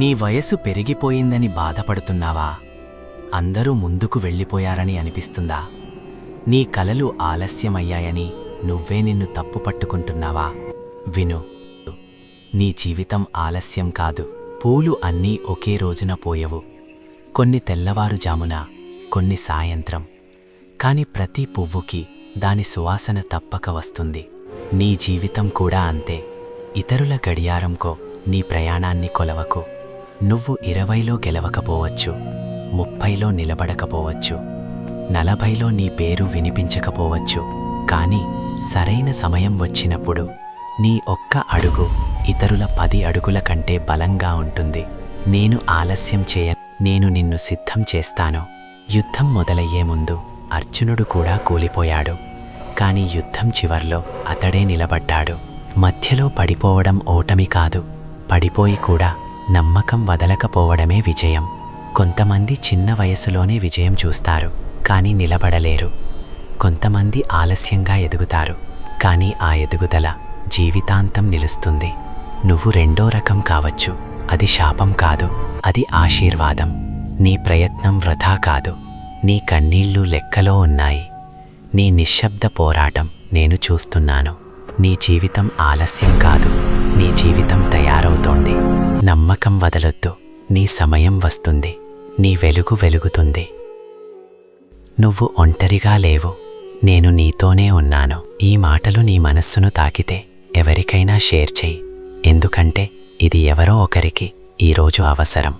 నీ వయసు పెరిగిపోయిందని బాధపడుతున్నావా? అందరూ ముందుకు వెళ్ళిపోయారని అనిపిస్తుందా? నీ కలలు ఆలస్యమయ్యాయని నువ్వే నిన్ను తప్పు పట్టుకుంటున్నావా? విను నీ జీవితం ఆలస్యం కాదు. పూలు అన్నీ ఒకే రోజున పోయవు. కొన్ని తెల్లవారుజామున కొన్ని సాయంత్రం. కాని ప్రతి పువ్వుకి దాని సువాసన తప్పక వస్తుంది. నీ జీవితం కూడా అంతే. ఇతరుల గడియారంకో నీ ప్రయాణాన్ని కొలవకు. నువ్వు ఇరవైలో గెలవకపోవచ్చు ముప్పైలో నిలబడకపోవచ్చు నలభైలో నీ పేరు వినిపించకపోవచ్చు. కాని సరైన సమయం వచ్చినప్పుడు నీ ఒక్క అడుగు ఇతరుల పది అడుగుల కంటే బలంగా ఉంటుంది. నేను ఆలస్యం చేయ నేను నిన్ను సిద్ధం చేస్తాను. యుద్ధం మొదలయ్యే ముందు అర్జునుడు కూడా కూలిపోయాడు. కాని యుద్ధం చివర్లో అతడే నిలబడ్డాడు. మధ్యలో పడిపోవడం ఓటమి కాదు పడిపోయి కూడా నమ్మకం వదలకపోవడమే విజయం. కొంతమంది చిన్న వయసులోనే విజయం చూస్తారు కానీ నిలబడలేరు. కొంతమంది ఆలస్యంగా ఎదుగుతారు కానీ ఆ ఎదుగుదల జీవితాంతం నిలుస్తుంది. నువ్వు రెండో రకం కావచ్చు. అది శాపం కాదు. అది ఆశీర్వాదం. నీ ప్రయత్నం వృధా కాదు. నీ కన్నీళ్ళు లెక్కలో ఉన్నాయి. నీ నిశ్శబ్ద పోరాటం నేను చూస్తున్నాను. నీ జీవితం ఆలస్యం కాదు. నీ జీవితం తయారవుతోంది. నమ్మకం వదలొద్దు. నీ సమయం వస్తుంది. నీ వెలుగు వెలుగుతుంది. నువ్వు ఒంటరిగా లేవు. నేను నీతోనే ఉన్నాను. ఈ మాటలు నీ మనస్సును తాకితే ఎవరికైనా షేర్ చెయ్యి. ఎందుకంటే ఇది ఎవరో ఒకరికి ఈరోజు అవసరం.